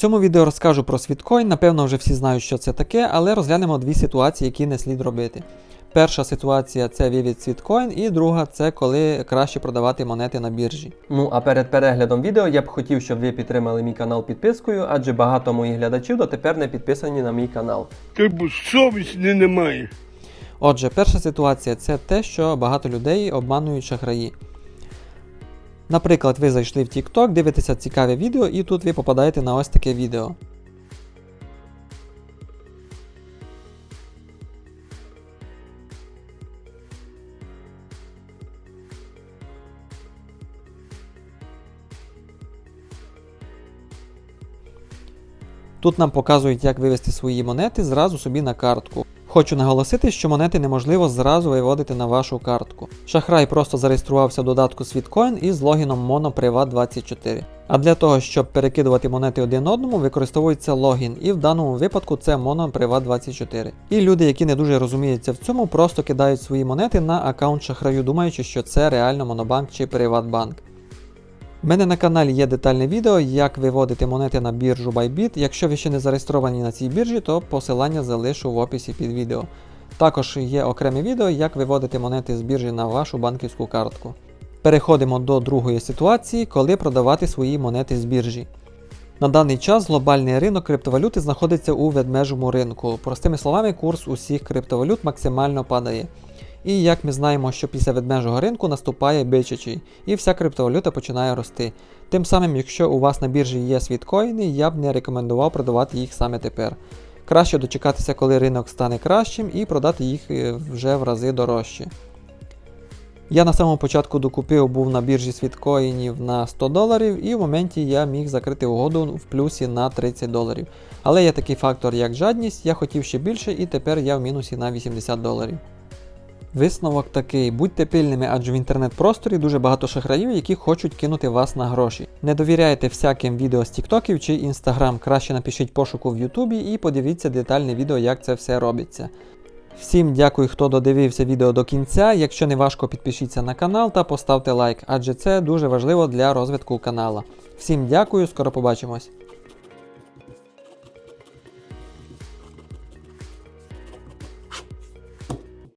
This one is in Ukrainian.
В цьому відео розкажу про світкоін. Напевно, вже всі знають, що це таке, але розглянемо дві ситуації, які не слід робити. Перша ситуація це вивід світкоін, і друга це коли краще продавати монети на біржі. Ну а перед переглядом відео я б хотів, щоб ви підтримали мій канал підпискою, адже багато моїх глядачів дотепер не підписані на мій канал. Ти б совісті немає. Отже, перша ситуація це те, що багато людей обманують шахраї. Наприклад, ви зайшли в TikTok, дивитеся цікаве відео, і тут ви попадаєте на ось таке відео. Тут нам показують, як вивести свої монети зразу собі на картку. Хочу наголосити, що монети неможливо зразу виводити на вашу картку. Шахрай просто зареєструвався в додатку Sweetcoin із логіном MonoPrivat24. А для того, щоб перекидувати монети один одному, використовується логін, і в даному випадку це MonoPrivat24. І люди, які не дуже розуміються в цьому, просто кидають свої монети на аккаунт шахраю, думаючи, що це реально Монобанк чи Приватбанк. У мене на каналі є детальне відео, як виводити монети на біржу Bybit. Якщо ви ще не зареєстровані на цій біржі, то посилання залишу в описі під відео. Також є окреме відео, як виводити монети з біржі на вашу банківську картку. Переходимо до другої ситуації, коли продавати свої монети з біржі. На даний час глобальний ринок криптовалюти знаходиться у ведмежому ринку. Простими словами, курс усіх криптовалют максимально падає. І як ми знаємо, що після ведмежого ринку наступає бичачий, і вся криптовалюта починає рости. Тим самим, якщо у вас на біржі є світкоїни, я б не рекомендував продавати їх саме тепер. Краще дочекатися, коли ринок стане кращим, і продати їх е, вже в рази дорожче. Я на самому початку докупив був на біржі світкоїнів на 100 доларів, і в моменті я міг закрити угоду в плюсі на 30 доларів. Але є такий фактор, як жадність, я хотів ще більше, і тепер я в мінусі на 80 доларів. Висновок такий: будьте пильними, адже в інтернет-просторі дуже багато шахраїв, які хочуть кинути вас на гроші. Не довіряйте всяким відео з тіктоків чи інстаграм, краще напишіть пошуку в Ютубі і подивіться детальне відео, як це все робиться. Всім дякую, хто додивився відео до кінця. Якщо не важко, підпишіться на канал та поставте лайк, адже це дуже важливо для розвитку канала. Всім дякую, скоро побачимось.